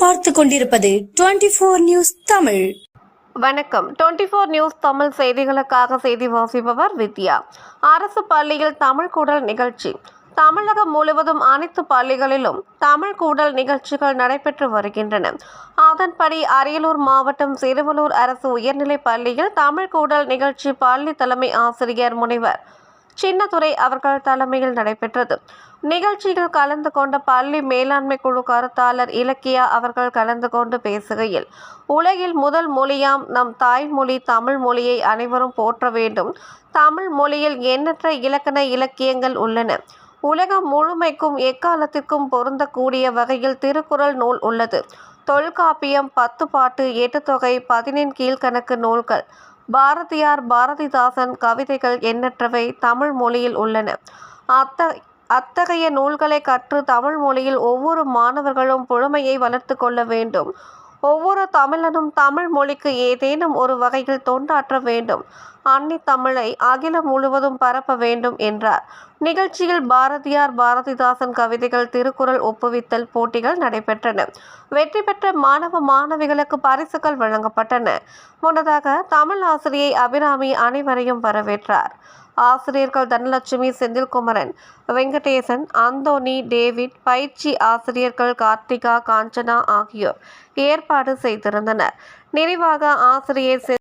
பார்த்து கொண்டிருப்பது twenty four news Tamil. வணக்கம். டுவெண்ட்டி ஃபோர் நியூஸ் தமிழ் செய்திகளுக்காக செய்தி வாசிப்பவர் வித்யா. அரசு பள்ளியில் தமிழ் கூடல் நிகழ்ச்சி. தமிழகம் முழுவதும் அனைத்து பள்ளிகளிலும் தமிழ் கூடல் நிகழ்ச்சிகள் நடைபெற்று வருகின்றன. அதன்படி அரியலூர் மாவட்டம் சிறுவலூர் அரசு உயர்நிலைப் பள்ளியில் தமிழ் கூடல் நிகழ்ச்சி பள்ளி தலைமை ஆசிரியர் முனைவர் சின்னதுரை அவர்கள் தலைமையில் நடைபெற்றது. நிகழ்ச்சியில் கலந்து கொண்ட பள்ளி மேலாண்மை குழு கருத்தாளர் இலக்கியா அவர்கள் கலந்து கொண்டு பேசுகையில் உலகில் முதல் மொழியாம் நம் தாய்மொழி தமிழ் மொழியை அனைவரும் போற்ற வேண்டும். தமிழ் மொழியில் எண்ணற்ற இலக்கண இலக்கியங்கள் உள்ளன. உலகம் முழுமைக்கும் எக்காலத்திற்கும் பொருந்தக்கூடிய வகையில் திருக்குறள் நூல் உள்ளது. தொல்காப்பியம் பத்து பாட்டு எட்டுத்தொகை பதினெண் கீழ்கணக்கு நூல்கள். பாரதியார் பாரதிதாசன் கவிதைகள் எண்ணற்றவை தமிழ் மொழியில் உள்ளன. அத்த அத்தகைய நூல்களை கற்று தமிழ் மொழியில் ஒவ்வொரு மாணவர்களும் புலமையை வளர்த்து கொள்ள வேண்டும். ஒவ்வொரு தமிழனும் தமிழ் மொழிக்கு ஏதேனும் ஒரு வகையில் தொண்டாற்ற வேண்டும். அன்னி தமிழை அகிலம் முழுவதும் பரப்ப வேண்டும் என்றார். நிகழ்ச்சியில் பாரதியார் பாரதிதாசன் கவிதைகள் திருக்குறள் ஒப்புவித்தல் போட்டிகள் நடைபெற்றன. வெற்றி பெற்ற மாணவ மாணவிகளுக்கு பரிசுகள் வழங்கப்பட்டன. முன்னதாக தமிழ் ஆசிரியை அபிராமி அனைவரையும் வரவேற்றார். ஆசிரியர்கள் தனலட்சுமி செந்தில்குமரன் வெங்கடேசன் அந்தோனி டேவிட் பயிற்சி ஆசிரியர்கள் கார்த்திகா காஞ்சனா ஆகியோர் ஏற்பாடு செய்திருந்தனர். நிறைவாக ஆசிரியர்